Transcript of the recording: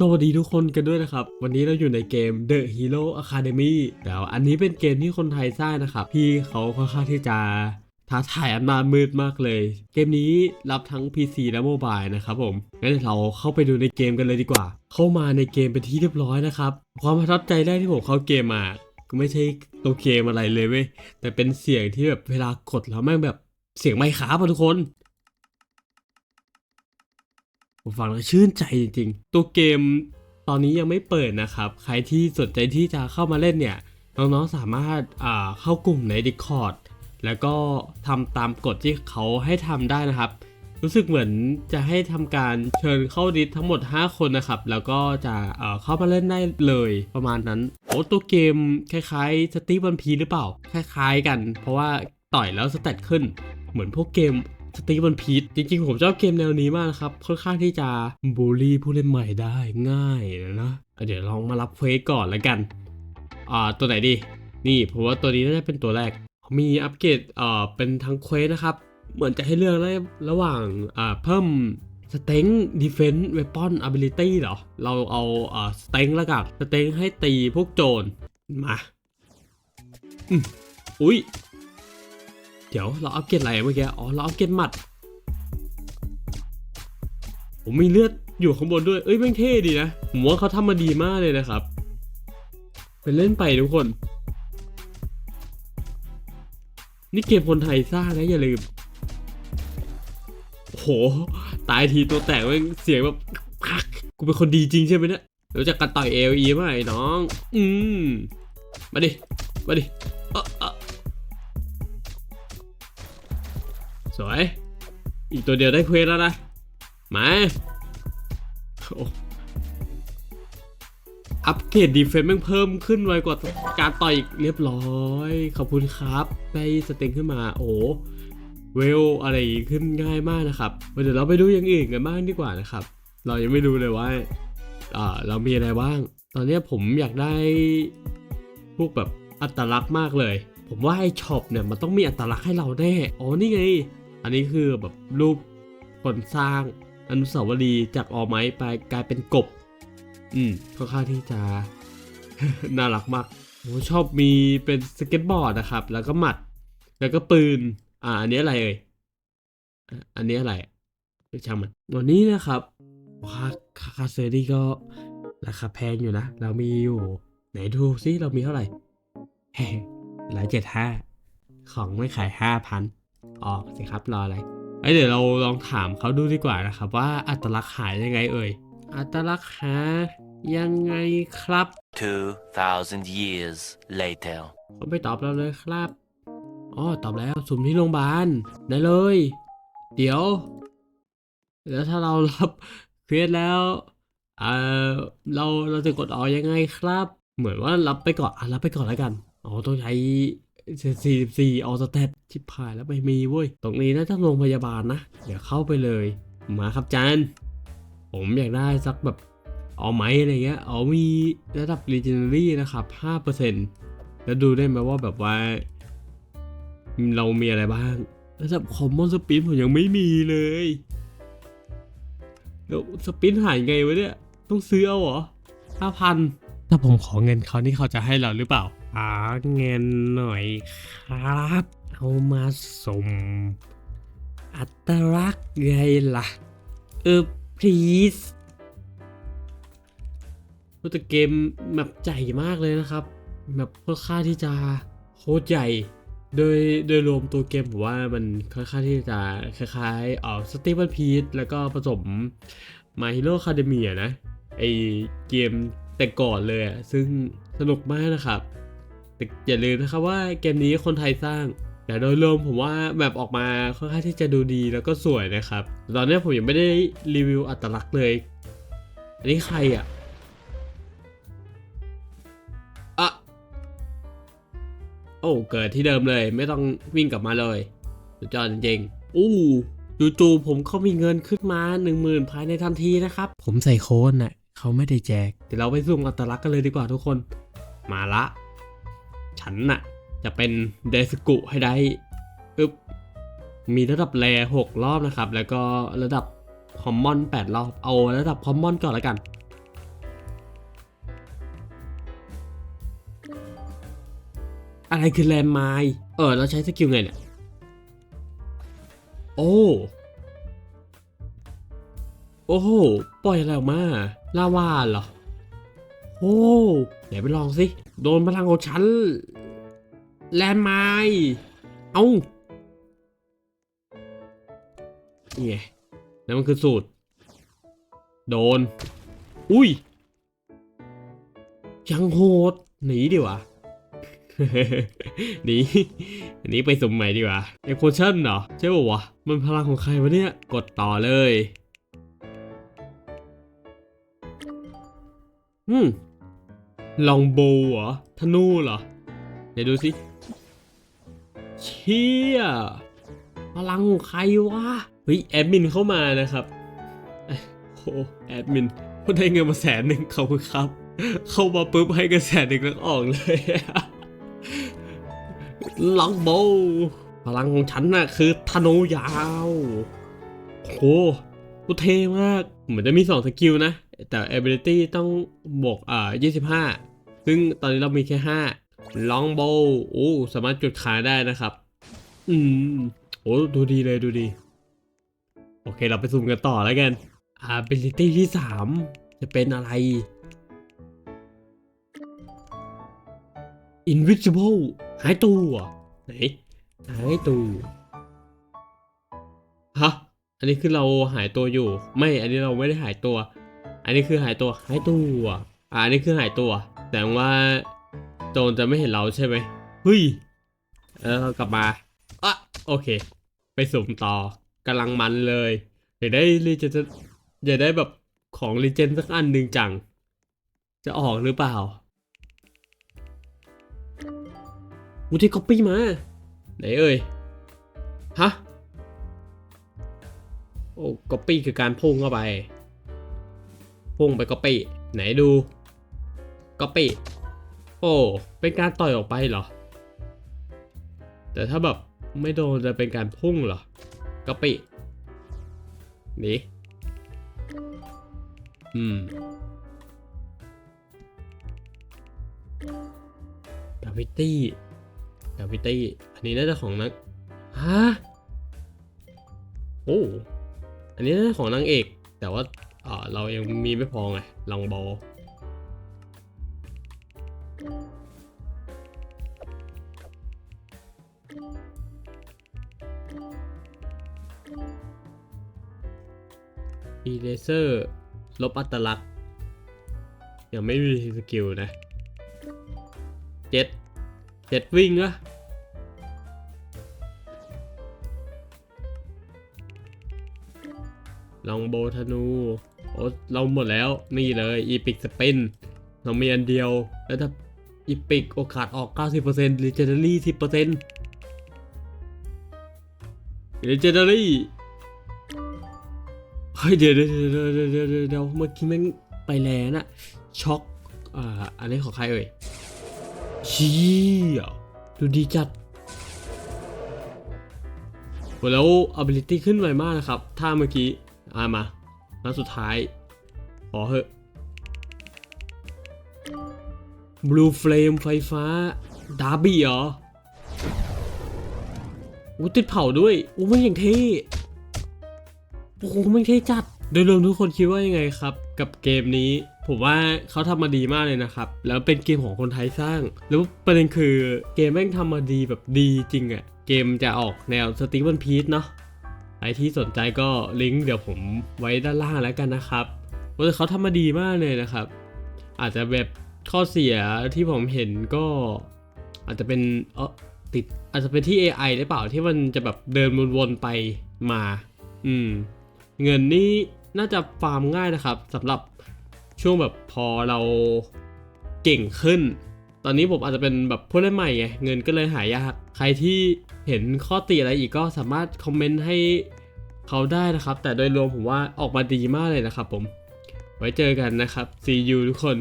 สวัสดีทุกคนกันด้วยนะครับ วันนี้เราอยู่ในเกม The Hero Academy แล้วอันนี้เป็นเกมที่คนไทยสร้างนะครับ พี่เขาค่อนข้างที่จะท้าทายอำนาจมืดมากเลย เกมนี้รับทั้ง PC และโมบายนะครับผม งั้นเราเข้าไปดูในเกมกันเลยดีกว่า เข้ามาในเกมเป็นที่เรียบร้อยนะครับ ความประทับใจแรกที่ผมเข้าเกมมาก็ไม่ใช่ตัวเกมอะไรเลยเว้ย แต่เป็นเสียงที่แบบเวลากดแล้วแม่งแบบเสียงไมค์ขาปะทุกคน ผมฟังแล้วชื่นใจจริงๆ ตัวเกมตอนนี้ยังไม่เปิดนะครับ ใครที่สนใจที่จะเข้ามาเล่นเนี่ย น้องๆสามารถาเข้ากลุ่มใน Discord แล้วก็ทำตามกฎที่เขาให้ทำได้นะครับ รู้สึกเหมือนจะให้ทำการเชิญเข้าดิสทั้งหมด 5 คนนะครับ แล้วก็จะเเข้ามาเล่นได้เลยประมาณนั้น โอ้ตัวเกมคล้ายๆสตีวันพีหรือเปล่า คล้ายๆกัน เพราะว่าต่อยแล้วสเตตขึ้น เหมือนพวกเกม สตีวันพีจริงๆ ผมชอบเกมแนวนี้มากนะครับ ค่อนข้างที่จะบูลลี่ผู้เล่นใหม่ได้ง่ายนะเดี๋ยวลองมารับเควสก่อนแล้วกัน อ่า ตัวไหนดี นี่ผมว่าตัวนี้น่าจะเป็นตัวแรก มีอัปเกรดเอ่อเป็นทั้งเควสนะครับ เหมือนจะให้เลือกได้ระหว่างอ่าเพิ่มสเต็งดีเฟนต์เวปอนอะบิลิตี้เหรอ เราเอาอ่าสเต็งแล้วกัน สเต็งให้ตีพวกโจร มาอืมอุ้ย เดี๋ยวเราอัปเกรดอะไรเมื่อกี้ อ๋อ เราอัปเกรดหมัด ผมมีเลือดอยู่ข้างบนด้วย เอ้ยแม่งเท่ดีนะ ผมว่าเขาทำมาดีมากเลยนะครับ เป็นเล่นไปทุกคน นี่เกมคนไทยสร้างนะอย่าลืม โห ตายทีตัวแตกแม่งเสียงแบบกกูเป็นคนดีจริงใช่ไหมเนี่ยรู้จักกันต่อยเอลีไหมไอ้น้อง อืม มาดิ มาดิเออ สวย อีกตัวเดียวได้เควสแล้วนะ มาอัปเกรดดีเฟนซ์แม่งเพิ่มขึ้นไวกว่าการต่อยอีกเรียบร้อย ขอบคุณครับ ได้สเต็งขึ้นมาโอ้เวลอะไรขึ้นง่ายมากนะครับ เดี๋ยวเราไปดูอย่างอื่นกันบ้างดีกว่านะครับ เรายังไม่รู้เลยว่าอ่าเรามีอะไรบ้าง ตอนนี้ผมอยากได้พวกแบบอัตลักษณ์มากเลย ผมว่าไอ้ช็อปเนี่ยมันต้องมีอัตลักษณ์ให้เราแน่ อ๋อนี่ไง อันนี้คือแบบรูปคนสร้างอนุสาวรีย์จากออไม้ไปกลายเป็นกบ อืมค่อนข้างที่จะ น่ารักมากผมชอบมีเป็นสเก็ตบอร์ดนะครับ แล้วก็หมัด แล้วก็ปืน อ่า อันนี้อะไรเอ่ยอะอันนี้อะไรไม่ช่างมันวันนี้นะครับค่าคาคาเซอรี่ก็ราคาแพงอยู่นะ เรามีอยู่ ไหนดูซิเรามีเท่าไหร่เฮ้หลายเจ็ดห้า ของไม่ขายห้าพัน ออกสิครับรออะไรเอ้ยเดี๋ยวเราลองถามเขาดูดีกว่านะครับว่าอัตลักษณ์หายยังไงเอ่ย อัตลักษณ์หายังไงครับ 2,000 years later. เขาไม่ตอบเราเลยครับอ๋อตอบแล้วสุ่มที่โรงพยาบาลได้เลย เดี๋ยว แล้วถ้าเรารับเควสแล้วเอ่อเราเราจะกดออกยังไงครับ เหมือนว่ารับไปก่อนอะรับไปก่อนแล้วกันอ๋อต้องใช้ 44ออสเตตชิบหายแล้วไม่มีเว้ย ตรงนี้น่าจะโรงพยาบาลนะ เดี๋ยวเข้าไปเลย มาครับจานผมอยากได้สักแบบเอาไหมอะไรเงี้ย เอามีระดับ Legendary นะครับ 5%แล้วดูได้ไหมว่าแบบว่า เรามีอะไรบ้าง ระดับ Common Spin ผมยังไม่มีเลย แล้วสปินหายไงวะเนี่ย ต้องซื้อเอาเหรอ5,000ถ้าผมขอเงินเขานี่เขาจะให้เราหรือเปล่าาเงินหน่อยครับ เอามาสม อัตลักษณ์ไงล่ะ เออ please แต่เกมแบบใหญ่มากเลยนะครับแบบค่อนข้างที่จะโคตรใหญ่ โดยโดยรวมตัวเกมผมว่ามันค่อนข้างที่จะคล้ายๆอ่อสตีเ n นพีทแล้วก็ผสม My Hero Academia นะไอเกมแต่ก่อนเลยอะซึ่งสนุกมากนะครับ แต่อย่าลืมนะครับว่าเกมนี้คนไทยสร้าง แต่โดยรวมผมว่าแบบออกมาค่อนข้างที่จะดูดีแล้วก็สวยนะครับ ตอนนี้ผมยังไม่ได้รีวิวอัตลักษณ์เลย อันนี้ใครอะอะโอ้เกิดที่เดิมเลย ไม่ต้องวิ่งกลับมาเลยสุดยอดจริงๆอู้จู่ๆผมเขามีเงินขึ้นมาหนึ่งหมื่นภายในทันทีนะครับ ผมใส่โค้ดน่ะเขาไม่ได้แจก เดี๋ยวเราไปสุ่มอัตลักษณ์กันเลยดีกว่าทุกคน มาละ ฉันน่ะ จะเป็นเดสกุให้ได้อึบมีระดับแร่หกรอบนะครับ แล้วก็ระดับคอมมอนแปดรอบเอาระดับคอมมอนก่อนแล้วกัน อะไรคือแรมไมเออเราใช้สกิลไงเนี่ย โอ้โอ้โห ปล่อยอะไรออกมาลาวาเหรอ โอ้ไหนไปลองสิ โดนพลังของฉัน แลนไมล์เอานี่ไงนั่นมันคือสูตร โดน อุ้ย ยังโหด หนีดีกว่าหนีหนีไปสมใหม่ดีกว่าเอ็กโพชั่นเหรอ ใช่ป่าวะ มันพลังของใครวะเนี่ย กดต่อเลย อืม ลองโบวเหรอ ธนูเหรอ เดี๋ยวดูสิ เชี่ยพลังของใครวะ เฮ้ย แอดมินเข้ามานะครับเอ้ยโห แอดมินพูดได้เงินมาแสนหนึ่งขอบคุณครับ เข้ามาปุ๊บให้กันแสนหนึ่งแล้วออกเลยลอกโบวพลังของฉันน่ะคือธนูยาว โหกูเท่มาก เหมือนจะมี2สกิลนะ แต่ ability ต้องบวกอ่า25 ซึ่งตอนนี้เรามีแค่5 long bow โอ้สามารถจุดขายได้นะครับ อืมโอ้ดูดีเลยดูดี โอเคเราไปซูมกันต่อแล้วกัน ability ที่3จะเป็นอะไร invisible หายตัวไหนหายตัวฮะอันนี้คือเราหายตัวอยู่ ไม่ อันนี้เราไม่ได้หายตัว อันนี้คือหายตัวหายตัวอ่าอันนี้คือหายตัว แต่ว่าโจรจะไม่เห็นเราใช่ไหมเฮ้ยแล้วเรากลับมาอะโอเค ไปสุ่มต่อกำลังมันเลยอยากได้รีเจนอยากได้แบบของรีเจนสักอันหนึ่งจัง จะออกหรือเปล่าอูที่ก๊อปปี้มา ไหนเอ่ย ฮะ โอ้ก๊อปปี้คือการพุ่งเข้าไป พุ่งไปก๊อปปี้ ไหนดู ก๊อปปี้โอ้เป็นการต่อยออกไปเหรอ แต่ถ้าแบบไม่โดนจะเป็นการพุ่งเหรอก๊อปปี้หนี่อืมกราฟิตี้กราฟิตี้ อันนี้น่าจะของนักฮะโอ้ อันนี้น่าจะของนางเอก แต่ว่าเอ่อเรายังมีไม่พอไงลองบอล อีเลเซอร์ลบอัตลักษณ์ ยังไม่มีสกิลนะเจ็ดเจ็ดวิ่งอะลองโบธนู โอ้เราหมดแล้ว นี่เลยอีพิกสเปนเรามีอันเดียว แล้วถ้าอีพิกโอกาสออก 90% Legendary 10% Legendary เฮ้ยเดี๋ยวเดี๋ยวเดี๋ยวเดี๋ยวเดี๋ยวเมื่อกี้แม่งไปแล้วน่ะช็อกอ่าอันนี้ของใครเอ่ยเชี่ยดูดีจัดโหแล้ว ability ขึ้นไวมากนะครับ ถ้าเมื่อกี้อ่ามาแล้วสุดท้ายขอเหอะ blue flame ไฟฟ้าดาบี้เหรออู้ติดเผาด้วยอู้ไม่อย่างเท่ โอ้โหไม่เท่จัด โดยรวมทุกคนคิดว่ายังไงครับ กับเกมนี้ ผมว่าเขาทำมาดีมากเลยนะครับ แล้วเป็นเกมของคนไทยสร้าง แล้วประเด็นคือเกมแม่งทำมาดีแบบดีจริงอะเกมจะออกแนวสตีวันพีชเนาะใครที่สนใจก็ลิงก์เดี๋ยวผมไว้ด้านล่างแล้วกันนะครับว่าเขาทำมาดีมากเลยนะครับ อาจจะแบบข้อเสียที่ผมเห็นก็ อาจจะเป็นเออติดอาจจะเป็นที่ AI ได้เปล่าที่มันจะแบบเดินวนๆไปมา อืม เงินนี่น่าจะฟาร์มง่ายนะครับสำหรับช่วงแบบพอเราเก่งขึ้น ตอนนี้ผมอาจจะเป็นแบบผู้เล่นใหม่ไงเงินก็เลยหายาก ใครที่เห็นข้อติอะไรอีกก็สามารถคอมเมนต์ให้เขาได้นะครับ แต่โดยรวมผมว่าออกมาดีมากเลยนะครับผม ไว้เจอกันนะครับ see you ทุกคน